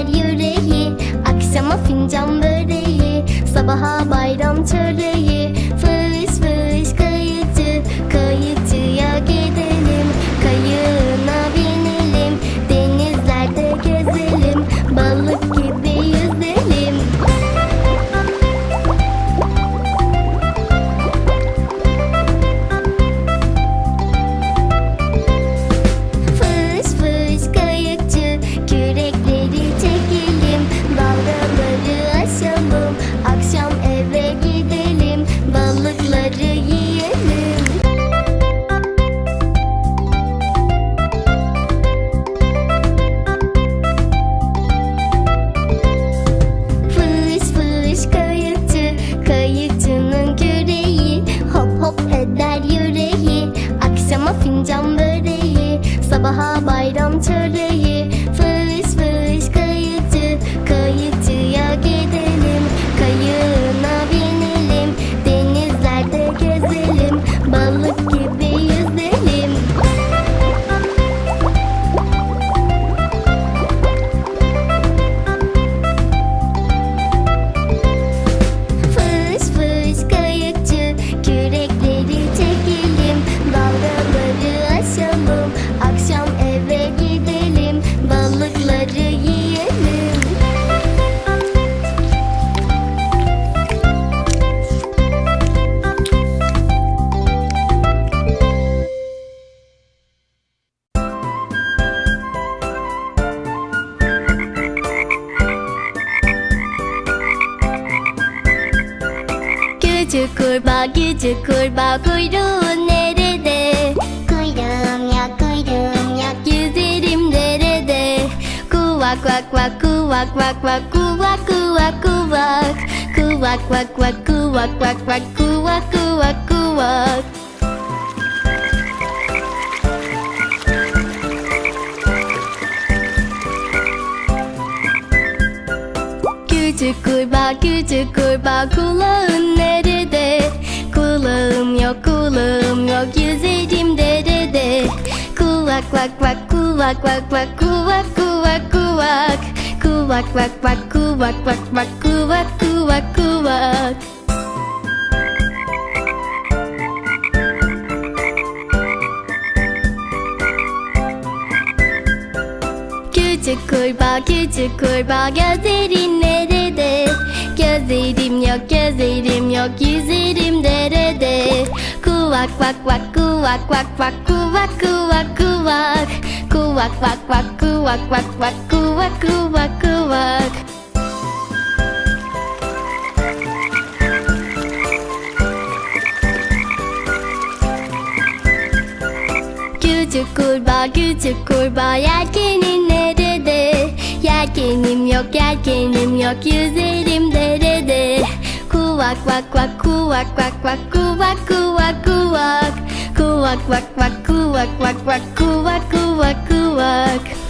inside you did. Küçük kurbağa küçük kurbağa kuyruğun nerede? Kuyruğum yok kuyruğum yok. Yüzerim derede Kuvak vak vak kuvak vak vak kuvak kuvak kuvak. Kuvak vak vak kuvak vak vak kuvak kuvak kuvak. Küçük kurbağa küçük kurbağa kulağın yok yüzerim derede Kuvak vak vak kuvak vak vak kuvak kuvak kuvak Kuvak vak vak kuvak vak vak kuvak kuvak kuvak Küçük kurbağa küçük kurbağa gözlerin nerede? Gözlerim yok gözlerim yok yüzerim derede Kuvak vak vak kuvak vak vak kuvak kuvak kuvak. Kuvak vak vak kuvak vak vak kuvak kuvak kuvak. Küçük kurbağa küçük kurbağa yelkenin nerede? Yelkenim yok yelkenim yok yüzerim derede Kuvak vak vak kuvak vak vak kuvak kuvak kuvak Kuvak vak vak kuvak vak vak kuvak kuvak kuvak